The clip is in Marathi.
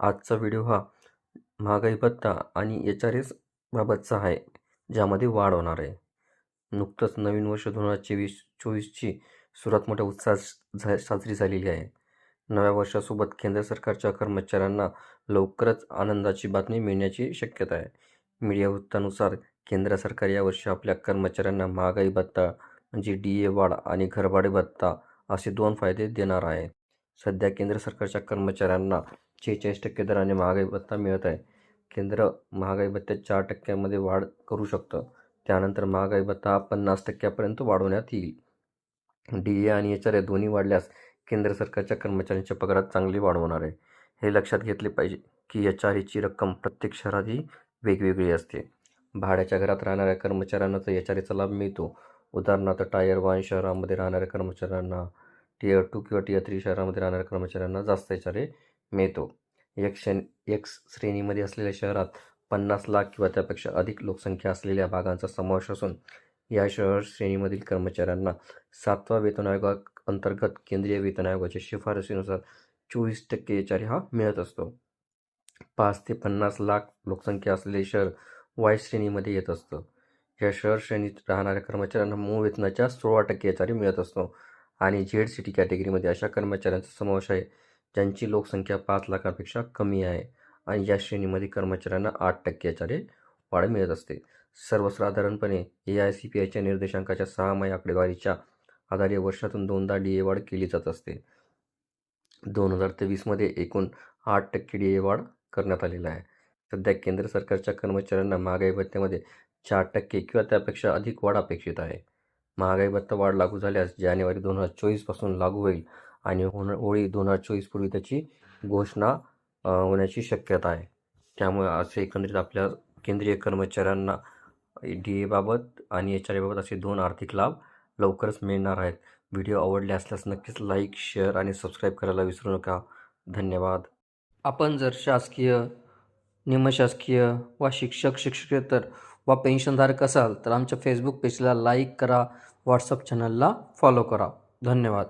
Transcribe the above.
आजचा व्हिडिओ हा महागाई भत्ता आणि एच आर एस बाबतचा आहे ज्यामध्ये वाढ होणार आहे. नुकतंच नवीन वर्ष दोन हजार चोवीस चोवीसची सुरुवात मोठ्या उत्साहात झा साजरी झालेली आहे. नव्या वर्षासोबत केंद्र सरकारच्या कर्मचाऱ्यांना लवकरच आनंदाची बातमी मिळण्याची शक्यता आहे. मीडिया वृत्तानुसार केंद्र सरकार यावर्षी आपल्या कर्मचाऱ्यांना महागाई भत्ता म्हणजे डी ए वाढ आणि घरभाडे भत्ता असे दोन फायदे देणार आहे. सध्या केंद्र सरकारच्या कर्मचाऱ्यांना शेहेचाळीस टक्के दराने महागाई भत्ता मिळत आहे. केंद्र महागाई भत्त्यात चार टक्क्यामध्ये वाढ करू शकतं. त्यानंतर महागाई भत्ता पन्नास टक्क्यापर्यंत वाढवण्यात येईल. डी ए आणि एच आर ए दोन्ही वाढल्यास केंद्र सरकारच्या कर्मचाऱ्यांच्या पगारात चांगली वाढ होणार आहे. हे लक्षात घेतले पाहिजे की एच आर एची रक्कम प्रत्येक शहरातही वेगवेगळी असते. भाड्याच्या घरात राहणाऱ्या कर्मचाऱ्यांना तर एच आर एचा लाभ मिळतो. उदाहरणार्थ टायर वन शहरामध्ये राहणाऱ्या कर्मचाऱ्यांना टीयर टू किंवा टीयर थ्री शहरामध्ये राहणाऱ्या कर्मचाऱ्यांना जास्त एच आर ए मिळतो. एक यक्स श्रेणीमध्ये असलेल्या शहरात पन्नास लाख किंवा त्यापेक्षा अधिक लोकसंख्या असलेल्या भागांचा समावेश असून या शहर श्रेणीमधील कर्मचाऱ्यांना सातवा वेतन आयोगा अंतर्गत केंद्रीय वेतन आयोगाच्या शिफारसीनुसार चोवीस टक्के एच आर हा मिळत असतो. पाच ते पन्नास लाख लोकसंख्या असलेले शहर वाय श्रेणीमध्ये येत असतं. या शहर श्रेणीत राहणाऱ्या कर्मचाऱ्यांना मूळ वेतनाच्या सोळा टक्के एच आर मिळत असतो. आणि झेड सिटी कॅटेगरीमध्ये अशा कर्मचाऱ्यांचा समावेश आहे ज्यांची लोकसंख्या पाच लाखापेक्षा कमी आहे आणि या श्रेणीमध्ये कर्मचाऱ्यांना आठ टक्क्याच्या वाढ मिळत असते. सर्वसाधारणपणे ए आय सी पी आयच्या निर्देशांकाच्या सहामाही आकडेवारीच्या आधारे वर्षातून दोनदा डी ए वाढ केली जात असते. दोन हजार तेवीसमध्ये एकूण आठ टक्के डी ए वाढ करण्यात आलेला आहे. सध्या केंद्र सरकारच्या कर्मचाऱ्यांना महागाई भत्त्यामध्ये चार टक्के किंवा त्यापेक्षा अधिक वाढ अपेक्षित आहे. महागाई भत्ता वाढ लागू झाल्यास जानेवारी दोन हजार चोवीसपासून लागू होईल आणि होणार होळी दोन हजार चोवीसपूर्वी त्याची घोषणा होण्याची शक्यता आहे. त्यामुळे असे एकंदरीत आपल्या केंद्रीय कर्मचाऱ्यांना डी एबाबत आणि एच आर एबाबत असे दोन आर्थिक लाभ लवकरच मिळणार आहेत. व्हिडिओ आवडले असल्यास नक्कीच लाईक शेअर आणि सबस्क्राईब करायला विसरू नका. धन्यवाद. आपण जर शासकीय निमशासकीय वा शिक्षक शिक्षकेतर वा पेन्शनधारक असाल तर आमच्या फेसबुक पेजला लाईक करा व्हॉट्सअप चॅनलला फॉलो करा. धन्यवाद.